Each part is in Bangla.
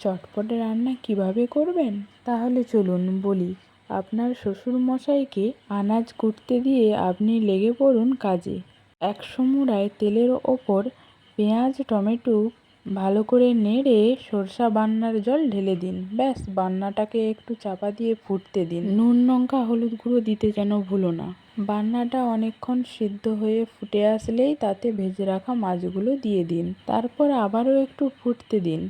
চটপট রান্না কীভাবে করবেন? তাহলে চলুন বলি, আপনার শ্বশুরমশাইকে আনাজ কুটতে দিয়ে আপনি লেগে পড়ুন কাজে। একশো মুড়ায় তেলের ওপর পেঁয়াজ, টমেটো ভালো করে নেড়ে সরষা বান্নার জল ঢেলে দিন। ব্যাস, বান্নাটাকে একটু চাপা দিয়ে ফুটতে দিন। নুন, লঙ্কা, হলুদ গুঁড়ো দিতে যেন ভুলো না। বান্নাটা অনেকক্ষণ সিদ্ধ হয়ে ফুটে আসলেই তাতে ভেজে রাখা মাছগুলো দিয়ে দিন। তারপর আবারও একটু ফুটতে দিন।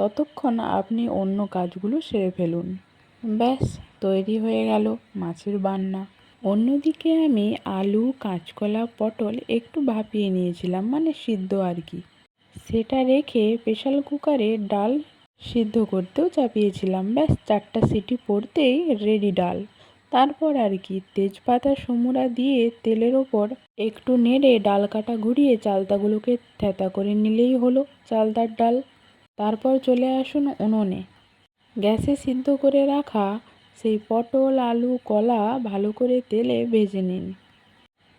ততক্ষণ আপনি অন্য কাজগুলো সেরে ফেলুন। ব্যাস, তৈরি হয়ে গেল মাছের বান্না। অন্যদিকে আমি আলু, কাঁচকলা, পটল একটু ভাপিয়ে নিয়েছিলাম মানে সিদ্ধ আর কি। সেটা রেখে প্রেশার কুকারে ডাল সিদ্ধ করতেও চাপিয়েছিলাম। ব্যাস, চারটা সিটি পড়তেই রেডি ডাল। তারপর আর কি, তেজপাতা সমুরা দিয়ে তেলের ওপর একটু নেড়ে ডাল কাটা ঘুরিয়ে চালতাগুলোকে থেতা করে নিলেই হলো চালতার ডাল। তারপর চলে আসুন উনুনে। গ্যাসে সিদ্ধ করে রাখা সেই পটল, আলু, কলা ভালো করে তেলে ভেজে নিন।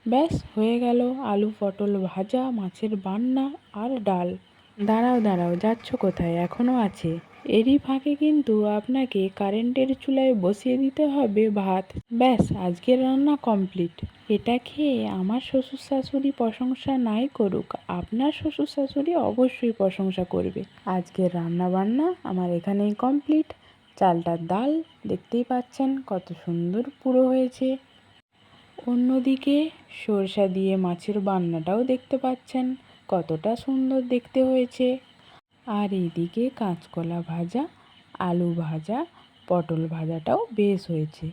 ব্যাস, হয়ে গেল আলু পটল ভাজা, মাছের বান্না আর ডাল। দাঁড়াও দাঁড়াও, যাচ্ছ কোথায়? এখনও আছে। এরই ফাঁকে কিন্তু আপনাকে কারেন্টের চুলায় বসিয়ে দিতে হবে ভাত। ব্যাস, আজকের রান্না কমপ্লিট। এটা খেয়ে আমার শ্বশুর শাশুড়ি প্রশংসা নাই করুক, আপনার শ্বশুর শাশুড়ি অবশ্যই প্রশংসা করবে। আজকের রান্না বান্না আমার এখানেই কমপ্লিট। চালটার ডাল, দেখতেই পাচ্ছেন কত সুন্দর পুরো হয়েছে। অন্যদিকে সরষা দিয়ে মাছের বান্নাটাও দেখতে পাচ্ছেন, কতটা সুন্দর দেখতে হয়েছে। আর এদিকে কাঁচকলা ভাজা, আলু ভাজা, পটল ভাজাটাও বেশ হয়েছে।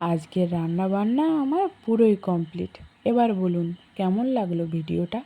আজকের রান্না বান্না আমার পুরোই কমপ্লিট। এবার বলুন, কেমন লাগল ভিডিওটা?